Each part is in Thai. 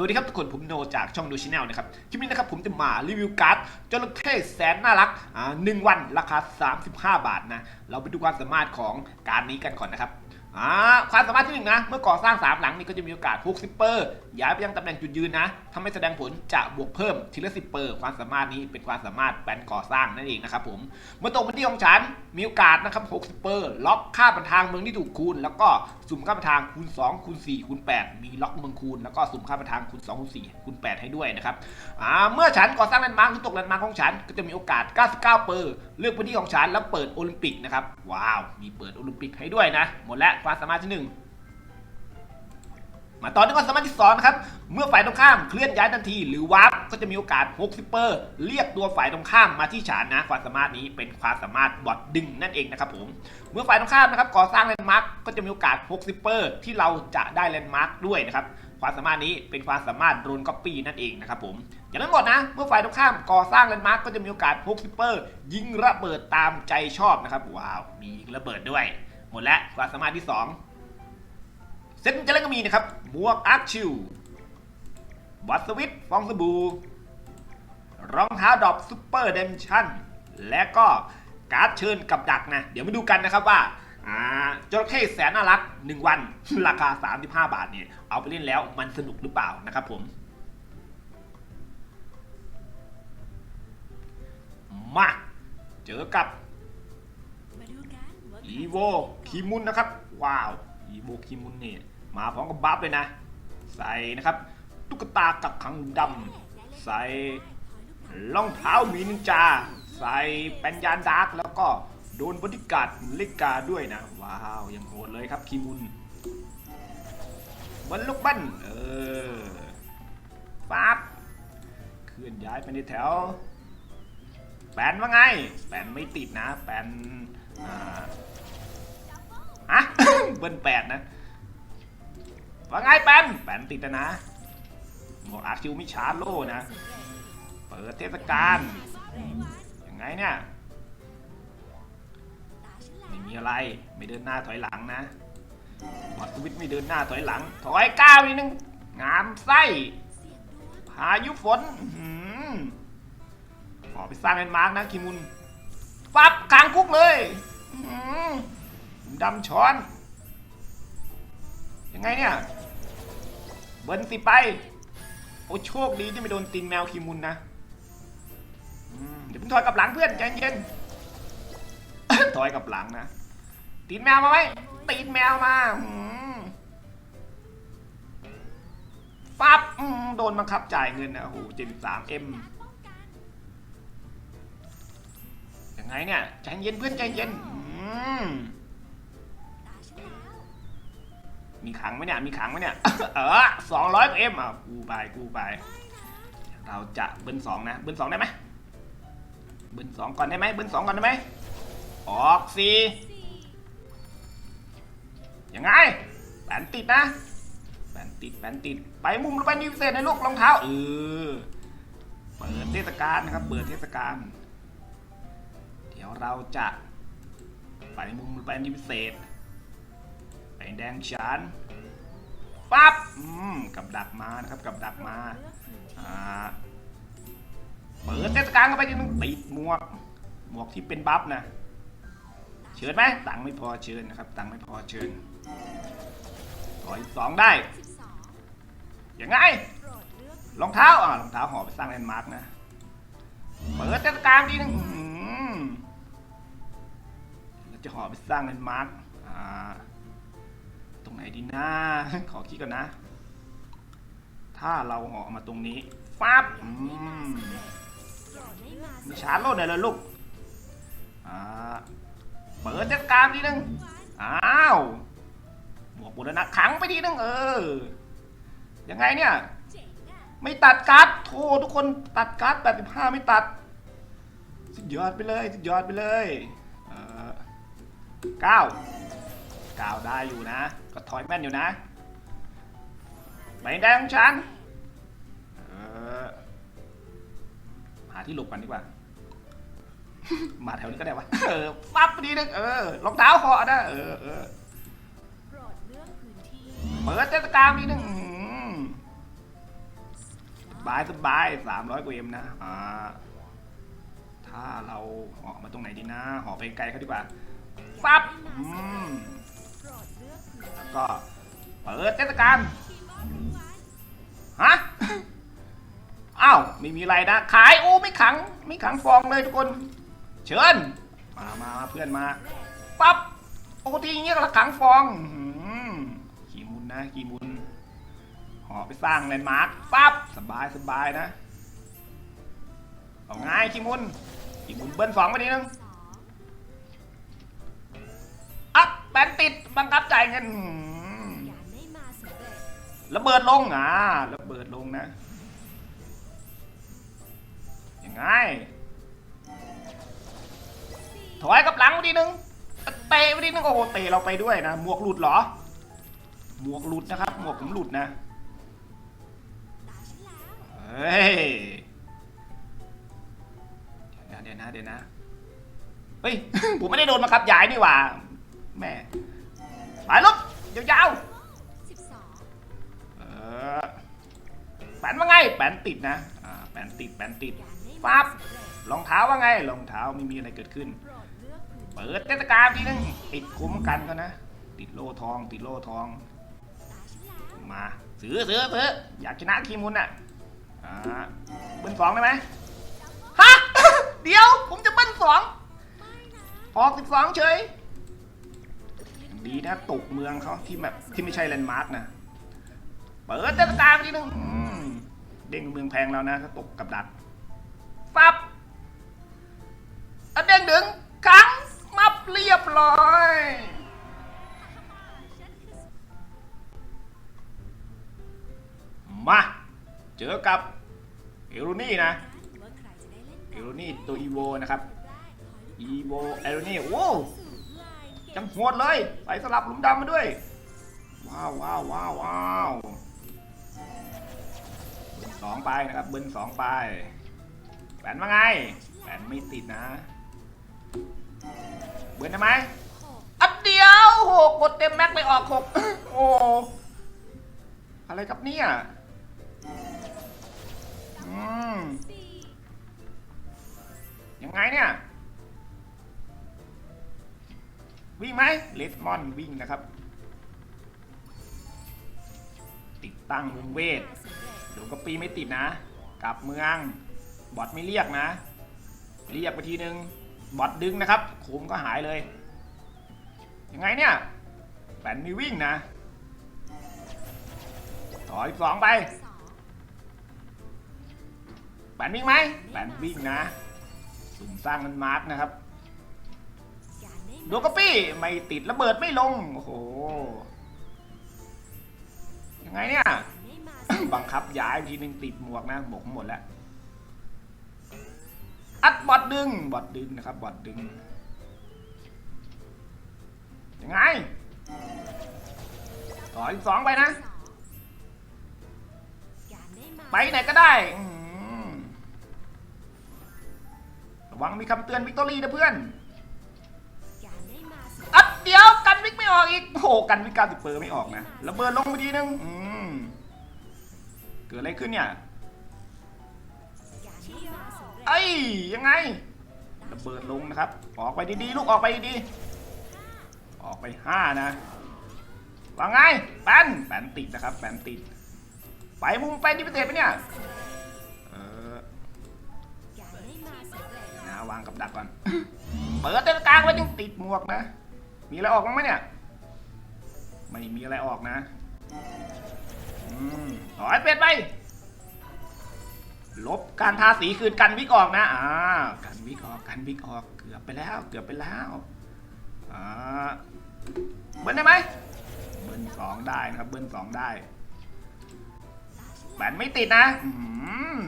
วัสดีครับทุกคนผมโนจากช่องดูชแนลนะครับคลิปนี้นะครับผมจะมารีวิวการ์ดจระเข้แสนน่ารักอ่าหนึ่งวันราคา 35 บาทนะ เราไปดูความสามารถของการนี้กันก่อนนะครับ อ่าความสามารถที่หนึ่งนะ เมื่อก่อสร้าง 3 หลังนี่ก็จะมีโอกาส60เปอร์ย้ายไปยังตำแหน่งจุดยืนนะถ้าไม่แสดงผลจะบวกเพิ่มทีละ10เปอร์ความสามารถนี้เป็นความสามารถแปนก่อสร้างนั่นเองนะครับผมเมื่อตกพื้นที่ของฉันมีโอกาสนะครับ60เปอร์ล็อกค่าบันทางเมืองที่ถูกคูณ แล้วก็สุ่มค่าบันทางคูณ2คูณ4คูณ8มีล็อกเมืองคูณแล้วก็สุ่มค่าบันทางคูณ2คูณ4คูณ8ให้ด้วยนะครับอ่าเมื่อฉันก่อสร้างแลนด์มาร์คหรือตกแลนด์มาร์คของฉันก็จะมีโอกาส 99 เปอร์เลือกพื้นที่ของฉันแล้วเปิดโอลิมปิกนะครับว้าวมีเปิดโอลิมปิกให้ด้วยนะหมดแล้วความสามารถที่หนึ่งมาต่อที่ความสามารถที่2นะครับ เมื่อฝ่ายตรงข้ามเคลื่อนย้ายทันที หรือวาร์ปก็จะมีโอกาส60เปอร์เรียกตัวฝ่ายตรงข้ามมาที่ฉานนะความสามารถนี้เป็นความสามารถบอดดึงนั่นเองนะครับผม เมื่อฝ่ายตรงข้ามนะครับก่อสร้างแลนด์มาร์กก็จะมีโอกาส60เปอร์ที่เราจะได้แลนด์มาร์กด้วยนะครับความสามารถนี้เป็นความสามารถโดนก๊อปปี้นั่นเองนะครับผมอย่างนั้นหมดนะ เมื่อฝ่ายตรงข้ามก่อสร้างแลนด์มาร์กก็จะมีโอกาส60เปอร์ยิงระเบิดตามใจชอบนะครับว้าวมียิงระเบิดด้วย หมดแล้วความสามารถที่สองเซตจะเล่นก็มีนะครับหมวกอาร์คชิลบัตสวิตฟองสบู่รองเท้าดรอปซูเปอร์เดมชั่น และก็การ์ดเชิญกับดักนะ เดี๋ยวมาดูกันนะครับว่าจระเข้แสนน่ารัก 1 วัน ราคา 35 บาทเนี่ยเอาไปเล่นแล้วมันสนุกหรือเปล่านะครับผม มา เจอกับมาดูกัน อีโวคีมุนนะครับ ว้าว อีโวคีมุนเนี่ยมาพร้อมกับบัฟเลยนะ ใส่นะครับ ตุ๊กตากับขังดำใส่รองเท้ามีนินจา ใส่แปัญญานดาร์กแล้วก็โดนบริการลิกาด้วยนะ ว้าวยังโหดเลยครับคีมุนบนลูกปั้นเออฟาบเคลื่อนย้ายไปในแถวแปนว่าไงแปนไม่ติดนะแปน ฮะ เบิ้ลแปดนะ ว่าไงแปนแปนติดนะหมวกอาร์คิวไมิชาร์จโลนะ เปิดเทศกาลยังไงเนี่ย ไม่มีอะไร ไม่เดินหน้าถอยหลังนะบอดสวิตไม่เดินหน้าถอยหลัง ถอยก้าวนิดนึง งามไส้พายุฝนขอไปสร้างแลนด์มาร์กนะคิมุนปั๊บกลางคุกเลย อื ดำช้อน ยังไงเนี่ย เบิ้ลสิไป โอ้โชคดีที่ไม่โดนตีนแมวคิมุนนะเดี๋ยวเพิ่ถอยกลับหลังเพื่อนใจเย็นถอยกลับหลังนะ ตีนแมวมาไหมตีนแมวมาปั๊บโดนบังคับจ่ายเงินนะโอ้โหเจ็ดสามเอ็มยังไงเนี่ยใจเย็นเพื่อนใจเย็นอืม มีขังไหมเนี่ย มีขังไหมเนี่ย เออสองร้อยเอ็มอะกูไป กูไป เราจะเบิ้ลสองนะ เบิ้ลสองได้ไหมเบิ้ลสองก่อนได้ไหมเบิ้ลสองก่อนได้ไหมออกสี่ยังไงแปนติดนะแปนติดแปนติด ไปมุมล้วไปนิวเซนในลูกรองเท้า เออ เปิดเทศกาลนะครับ เปิดเทศกาล เดี๋ยวเราจะ ไปมุมไปนิพิเศ ษไปแดงฉานปั๊บกับดักมานะครับกับดักมาเปิดเทศกาลเข้าไปทีนึงติดหมวกหมวกที่เป็นบัฟนะเชิญไหมตังไม่พอเชิญนะครับ ตังไม่พอเชิญขออีกสองได้ยังไงรองเท้าอ่ารองเท้าห่อไปสร้างแลนด์มาร์กนะเปิดเทศกาลทีนึงเราจะห่อไปสร้างแลนด์มาร์กอ่า รงไหนดีนะ ขอคิดก่อนนะ ถ้าเราห่อมาตรงนี้ฟับอืมมีชาร์จโลดหน่อยเลยลูก อ่า เปิดเทศกาลทีนึง อ้าวหมวกบุรณะขังไปทีนึงเออ ยังไงเนี่ย ไม่ตัดการ์ดโททุกคนตัดการ์ด85 ไม่ตัด สุดยอดไปเลย สุดยอดไปเลย เออเก้าเก้าได้อยู่นะ ก็ถอยแม่นอยู่นะใบแดงของฉันหาที่หลบกันดีกว่า มาแถวนี้ก็ได้วะ เออปั๊บดีนึงเออรองเท้าเหอนะเออเออโปรดเลือนเปิดเทศกาลนิดนึงอื้อหือายสบายสามร้อยกว่าเอ็มนะอ่าถ้าเราเหาะมาตรงไหนดีนะเหาะไปไกลเขาดีกว่าปั๊บอืม แล้วก็เปิดเทศกาลฮะ อ้าว ไม่มีอะไรนะ ขาย โอ้ ไม่ขัง ไม่ขังฟองเลยทุกคน เชิญ มามามาเพื่อนมา ปั๊บ ปกติอย่างเงี้ยก็ขังฟองอขี่มุนนะขี่มุน หอไปสร้างแลนด์มาร์ค ปั๊บ สบายสบายนะ เอาง่ายขี่มุนขี่มุนเบิ้ลสองไปนิดนึง นติดบังคับจ่ายเงินระเบิดลงอ่าระเบิดลงนะยังไงถอยกับหลังไปทีนึงเตะไปทีนึงโอ้โหเตะเราไปด้วยนะหมวกหลุดเหรอหมวกหลุดนะครับหมวกผมหลุดนะเฮ้ยเดี๋ยวนะเดี๋ยวนะเดี๋ยวนะเฮ้ยผมไม่ได้โดนมาครับยายนี่หว่า แม่ไปลุกยาวๆสิบสองเออแปนว่าไงแปนติดนะอ่าแปนติดแปนติดการได้มาปั๊บสำเร็จรองเท้าว่าไงรองเท้าไม่มีอะไรเกิดขึ้นโปรดเลือกพื้นเปิดเทศกาลทีนึงติดคุ้มกันเขานะ ติดโล่ทอง ติดโล่ทองตาฉันแล้วมาซื้อซื้อซื้ออยากชนะคีมุนอะอ่าเบิ้ลสองได้ไหมฮะเดี๋ยวผมจะเบิ้ลสองไม่นะออกสิบสองเฉย ดีนะตกเมืองเขาที่แบบที่ไม่ใช่แลนด์มาร์กนะ เปิดเทศกาไปทีนึงเด้งเมืองแพงแล้วนะถ้าตกกับดักปั๊บอะเด้งดึงครั้งมับเรียบร้อยมาเจอกับเอโรนี่นะเอโรนี่ตัวอีโวนะครับอีโวเอโรนี่โอ้ จังโหดเลยใส่สลับหลุมดำมาด้วย ว้าวว้าวว้าวว้าวเบิ้ลสองไปนะครับเบิ้ลสองไปแปนว่าไงแปนไม่ติดนะ เบิ้ลทำไมหกอันเดียวหกกดเต็มแม็กเลยออกหกโอ้อะไรครับเนี่ยอืมยังไงเนี่ย วิ่งไหมเลสมอนวิ่งนะครับ ติดตั้งวงเวทมาสำเร็จเดี๋ยวก็ปีไม่ติดนะ กลับเมืองบอทไม่เรียกนะ เรียกไปทีนึงบอทดึงนะครับคุมก็หายเลย ยังไงเนี่ยแปนมีวิ่งนะถอยสองไปแปนวิ่งไหมแปนวิ่งนะสุ่มสร้างมันมาร์กนะครับ ดูกระปี้ไม่ติดระเบิดไม่ลง โอ้โห ยังไงเนี่ย บังคับย้ายทีนึงติดหมวกนะหมวกหมดแล้ว อัดบอดดึง บอดดึงนะครับ บอดดึง ยังไงต่ออีกสองไปนะ ไปไหนก็ได้ระวังมีคำเตือนวิกตอรี่นะเพื่อน อีกโอ้โหกันวิกก้าสิบเปอร์ไม่ออกนะระเบิดลงไปทีนึงอืมเกิดอะไรขึ้นเนี่ยไอ้ยังไงระเบิดลงนะครับ ออกไปดีๆลูกออกไปดีๆออกไปห้านะว่าไงแปนแปนติดนะครับแปนติดไปมุมแปนที่พิเศษปะเนี่ยเออการได้มเร็จนะวางกับดักก่อน เปิดเต้นกลางไว้ยังติดหมวกนะ มีอะไรออกบ้างไหมเนี่ย ไม่มีอะไรออกนะอืมถอยเป็ดไป ลบการทาสีคืนกันวิกออกนะอ่ากันวิกออกกันวิกออกเกือบไปแล้ว เกือบไปแล้วอ่าเบิ้ลได้ไหมเบิ้ลสองได้นะครับ เบิ้ลสองได้แบนไม่ติดนะอืม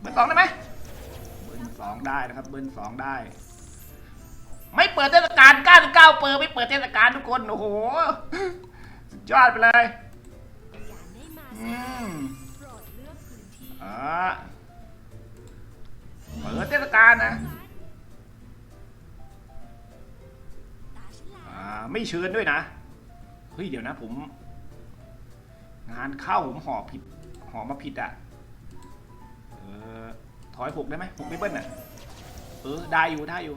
เบิ้ลสองได้ไหมเบิ้ลสองได้นะครับ เบิ้ลสองได้ ไม่เปิดเทศกาล 99 เปอร์ไม่เปิดเทศกาลทุกคน โอ้โห สุดยอดไปเลย อืมโปรดเลือกพื้นที่อ่าเปิดเทศกาลนะ อ่า ไม่เชิญด้วยนะ เฮ้ย เดี๋ยวนะผม งานเข้าผมห่อผิด ห่อมาผิดอะ่ะถอยหกได้ไหมหกไม่เบิ้ลน่ะ เออ ได้อยู่ ได้อยู่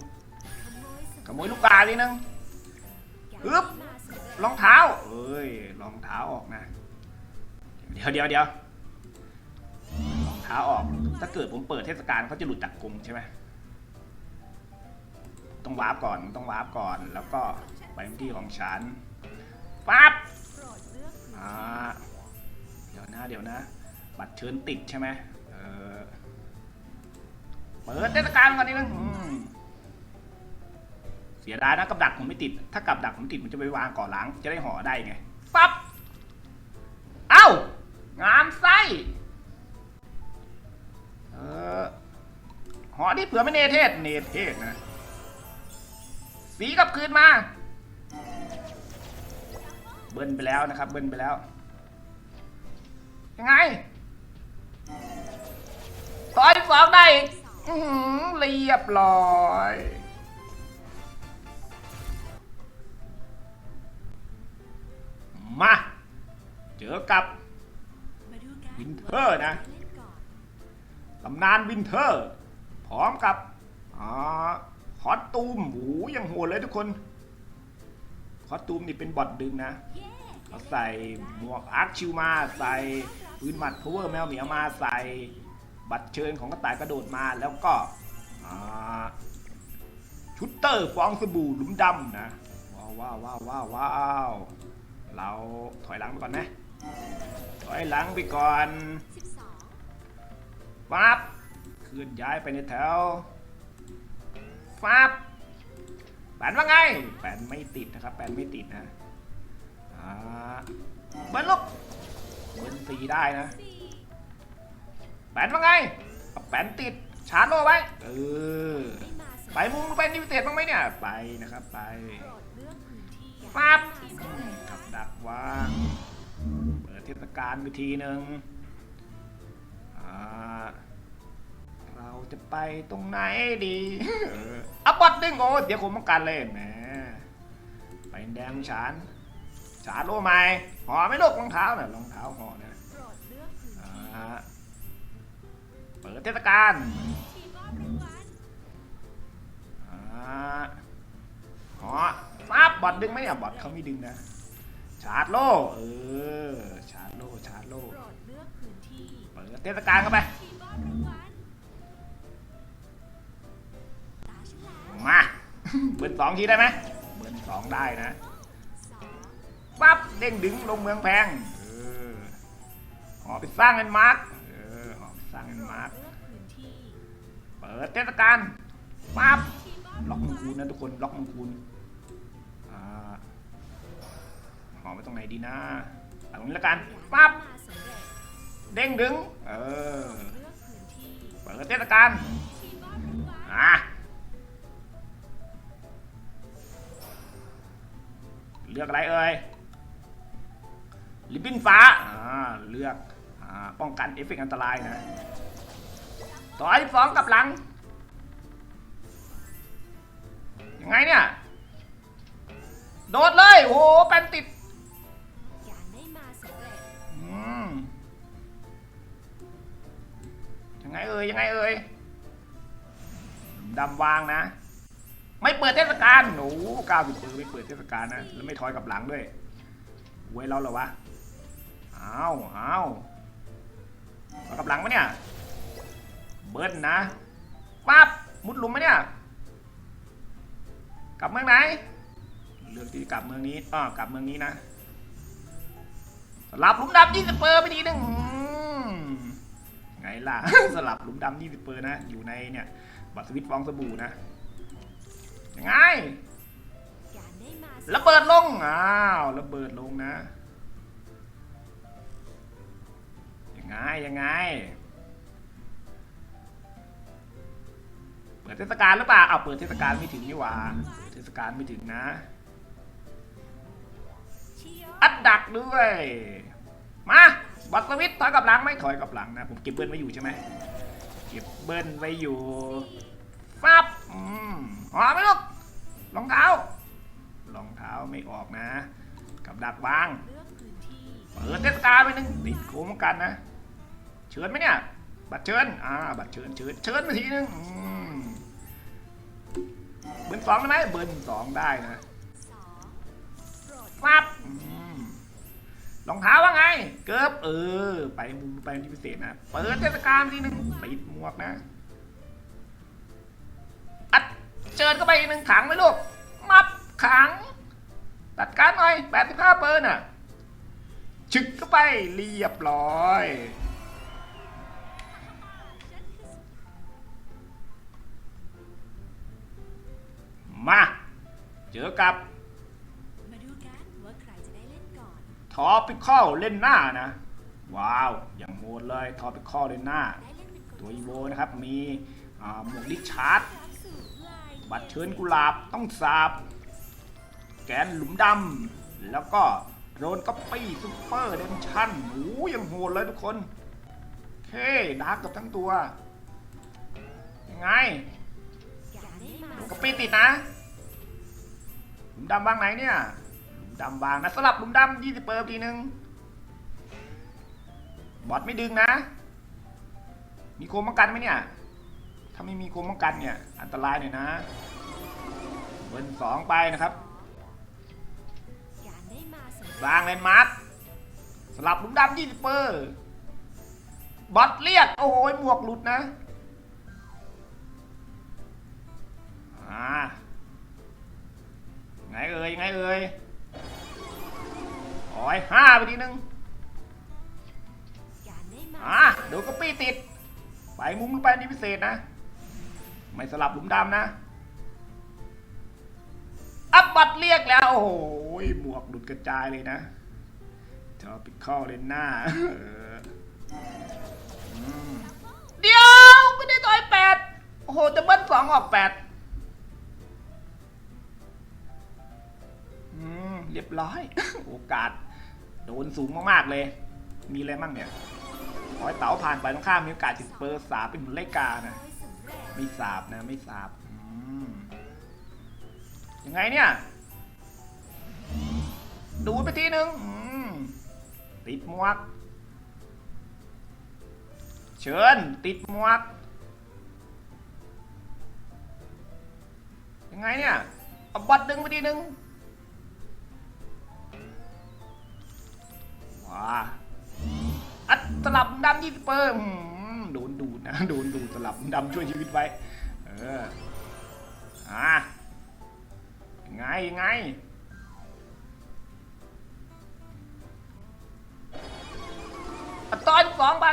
ขโมยลูกกาทีนึงอึ๊บรองเท้าเอ้ยรองเท้าออกนะ เดี๋ยวเดี๋ยวเดี๋ยวรองเท้าออก ถ้าเกิดผมเปิดเทศกาลเขาจะหลุดจากกรงใช่ไหมต้องวาร์ปก่อนต้องวาร์ปก่อนแล้วก็ไปที่ของฉันปั๊บเลือกพื้นอ่าเดี๋ยวนะเดี๋ยวนะ บัตรเชิญติดใช่ไหมเออเปิดเทศกาลก่อนนิดนึงอืม เสียดายนะกับดักผมไม่ติด ถ้ากับดักผมติดผมจะไปวางก่อหลัง จะได้ห่อได้ไงปั๊บเอ้างามไส้เออห่อนี่เผื่อไม่เนเทศ เนเทศนะ สีกลับคืนมา เบิ้ลไปแล้วนะครับ เบิ้ลไปแล้ว ยังไงต่อยสองได้อีกเรียบร้อย มา เจอกับวินเทอร์นะตำนานวินเทอร์ พร้อมกับอ่าคอสตูมโอ้ยยังโหดเลยทุกคน คอสตูมนี่เป็นบอดดึงนะเขาใส่หมวกอาร์คชิวมาใส่ปืนหมัดพาวเวอร์แมวเหมียวมาใส่บัตรเชิญของกระต่ายกระโดดมาแล้วก็ชุดเตอร์ฟองสบู่หลุมดำนะว้าวว้าวว้าวว้าวว้าว เราถอยหลังไปก่อนนะถอยหลังไปก่อนสิบสองฟับเคลื่อนย้ายไปในแถวฟับแปนว่าไงแปนไม่ติดนะครับแปนไม่ติดนะอ่าเบิ้ลลูกเบิ้ลสีได้นะสี่แปนว่าไงเอาแปนติดชาร์จโลไว้เออได้มาสำไปเร็จมุงเป็นนิพิเศษบ้างไหมเนี่ยไปนะครับไปโปรดเลือกพื้ นักวาง เปิดเทศกาลไปทีหนึ่งเราจะไปตรงไหนดีเอออับบอดดึงโอ้เดี๋ยวผมต้องการเลยแหมไปแดงฉานฉานรู้ไหมห่อไม่ลูกรองเท้าน่ะรองเท้าห่อนะเนอ่าที่เปิดเทศกาลทีมอบรางวัลอ่าห่อซับบอดดึงไหมเนี่ยบอดเขาไม่ดึงนะ ชาร์จโลเออ ชาร์จโลชาร์จโลโปรดเลือกพื้นที่เปิดเทศกาลเข้าไปทีมอบรางวัลตาฉล้วมาเบิร์นสองทีได้ไหมเบิร์นสองได้นะสองปั๊บเด้งดึงลงเมืองแพงเออหอไปสร้างเงินมาร์กเออหอไปสร้างเงินมาร์กเลือกพื้นที่เปิดเทศกาลปั๊บทีมอบล็อกมังวัคูนนะทุกคนล็อกมังคูน หอไปตรงไหนดีนะเอาตรงนี้ล้วกันปั๊บเด้งดึง เออเปิดเทศกาลอะเลือกอะไรเอ่ยลิบบินฟ้าอ่าเลือกอ่าป้องกันเอฟเฟกต์อันตรายนะต่อที่สองกลับหลังยังไงเนี่ย โดดเลย โอ้โหแปนติด งไงเอ่ยยังไงเอ่ยดำวางนะ ไม่เปิดเทศกาลโอ้ก้าวสิบเปิดไม่เปิดเทศกาลนะแล้วไม่ถอยกับหลังด้วยไว้เราเหรอวะอ้าวอ้าวถอยกับหลังปะเนี่ย เบิ้ลนะปั๊บมุดหลุมไหมเนี่ย กลับเมืองไหน เลือกที่กลับเมืองนี้อ้อกลับเมืองนี้นะสลับหลุมดำยี่สิบเปอร์ไปทีหนึ่ง ล่ะ สลับหลุมดำยี่สิบเปอร์นะ อยู่ในเนี่ย บัตรสวิตฟองสบู่นะยังไงระเบิดลง อ้าวระเบิดลงนะยังไงยังไง เปิดเทศกาลหรือเปล่าเอาเปิดเทศกาลไม่ถึงนี่หว่า เทศกาลไม่ถึงนะอัดดักด้วย มา บัตรสวิตถอยกลับหลังไหม่ถอยกลับหลังนะ ผมเก็บเบิ้ลไว้อยู่ใช่ไหมเก็บเบิ้ลไว้อยู่ฟับอืมหอไหมลูกรองเท้ารองเท้าไม่ออกนะ กับดักวางเปิดเทศกาลไปหนึ่งติดโค้งเหมือนกันนะ เชิญไหมเนี่ย บัตรเชิญอ่าบัตรเชิญเชิญเชิญมาทีนึงเบอร์สองได้ไหมเบอร์สองได้นะปั๊บ รองเท้าว่าไง เกิบเออ ไปมุมไปที่พิเศษนะเปิดเทศกาลทีหนึ่งปิดหมวกนะ อัดเชิญเข้าไปอีกหนึ่งถังไหมลูก มับขัง ตัดการหน่อยแปดสิบห้าเปอร์น่ะ ชึกเข้าไปเรียบร้อยมา เจอกับ มาดูกันว่าใครจะได้เล่นก่อน ทอปิคอลเล่นหน้านะ ว้าว อย่างโหดเลยทอปิคอลเล่นหน้า ตัวอีโวนะครับ มีหมวกลิชาร์ดรัทบัตรเชิญกุหลาบต้องสาบ แกนหลุมดำแล้วก็โรนก็ปี้ซุปเปอร์เดนชั่นโอ้ยังโหดเลยทุกคนเคดาร์กกับทั้งตัวยังไงโดนก็ปี้ติดนะหลุมดำวางไหนเนี่ย ดำวางนะสลับหลุมดำยี่สิบเปอร์ทีนึง บอทไม่ดึงนะ มีโคมป้องกันไหมเนี่ย ถ้าไม่มีโคมป้องกันเนี่ย อันตรายหน่อยนะเบิร์นสองไปนะครับการได้าสำเร็จวางเลนมาร์คสลับหลุมดำยี่สิบเปอร์บอทเรียก โอ้โหหมวกหลุดนะอ่าไงเอ่ยไงเอ่ย อยห้าไปทีนึงอะเดี๋ยวก็ปี้ติด ไปมุมไปนี่พิเศษนะ ไม่สลับหลุมดำนะ อัพบัตรเรียกแล้ว โอ้โหหมวกหลุดกระจายเลยนะจอปิดข้อเลนหน้าเดี๋ยว ไม่ได้ต่อยแปดโอ้โหจะเบิ้ลสองออกแปดเรียบร้อย โอกาส โดนสูงมากๆเลย มีอะไรมั่งเนี่ยขอให้เต๋าผ่านไปตรงข้ามมีโอกาสติดเปอร์สาเป็นหุ่นไล่กานะ ไม่สาบนะ ไม่สาบยังไงเนี่ย ดูไปทีนึงติดมวก เชิญ ติดมวก ยังไงเนี่ยเอาบัตรดึงไปทีนึง ว้าอัดสลับดำยี่สิบเปอร์อืมโดนดูดนะ โดนดูดสลับดำช่วยชีวิตไว้ เอออะยังไงยังไงอะตอนสองไป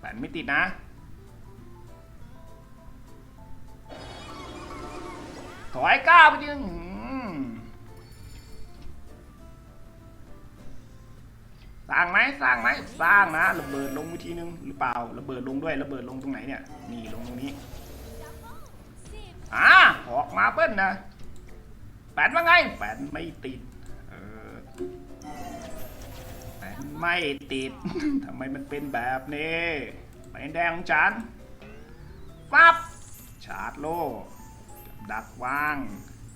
แปดไม่ติดนะถอยก้าวไปทีนึงอืมสร้าง สร้างไหมสร้างนะระเบิดลงวิธีนึงหรือเปล่าระเบิดลงด้วยระเบิดลงตรงไหนเนี่ยนี่ลงตรงนี้อ่าออกมาเปิ้ลนะแปดว่าไงแปดไม่ติดเออแปดไม่ติดทำไมมันเป็นแบบนี้แปดแดงของฉันฟับชาร์จโล่ดักวาง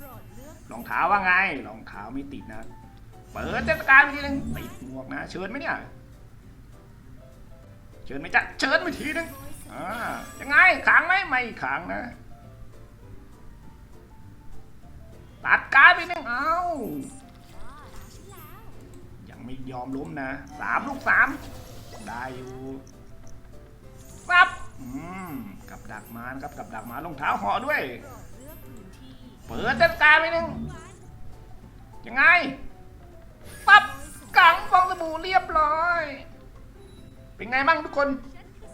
รอกรองเท้าว่าไงรองเท้าไม่ติดนะ เปิดเทศกาลไปทีนึงติดหมวกนะ เชิญไหมเนี่ย เชิญไหมจ๊ะเชิญไปทีนึงอ่ายังไงขังไหมไม่ขังนะตัดการไปหนึ่งเอาอ่ายังไม่ยอมล้มนะสามลูกสามได้อยู่ปั๊บอืมกับดักมานะครับกับดักมารองเท้าห่อด้วยโปรดเลือกพื้นที่เปิดเทศกาลไปหนึ่งยังไง ปั๊บกังฟองสบู่เรียบร้อย เป็นไงบ้างทุกคนฉันคื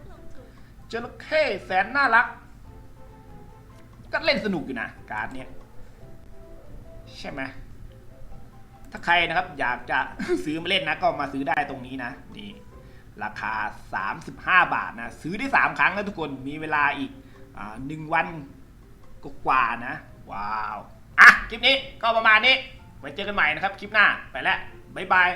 อลงทุนจระเข้แสนน่ารัก ก็เล่นสนุกอยู่นะ การ์ดเนี้ยใช่ไหมถ้าใครนะครับอยากจะซื้อมาเล่นนะก็มาซื้อได้ตรงนี้นะนี่ราคา 35 บาทนะ ซื้อได้ 3 ครั้งแล้วทุกคนมีเวลาอีกอ่าหนึ่งวันก็กว่านะ ว้าว อะ คลิปนี้ก็ประมาณนี้ ไว้เจอกันใหม่นะครับคลิปหน้าไปแล้วบ๊ายบาย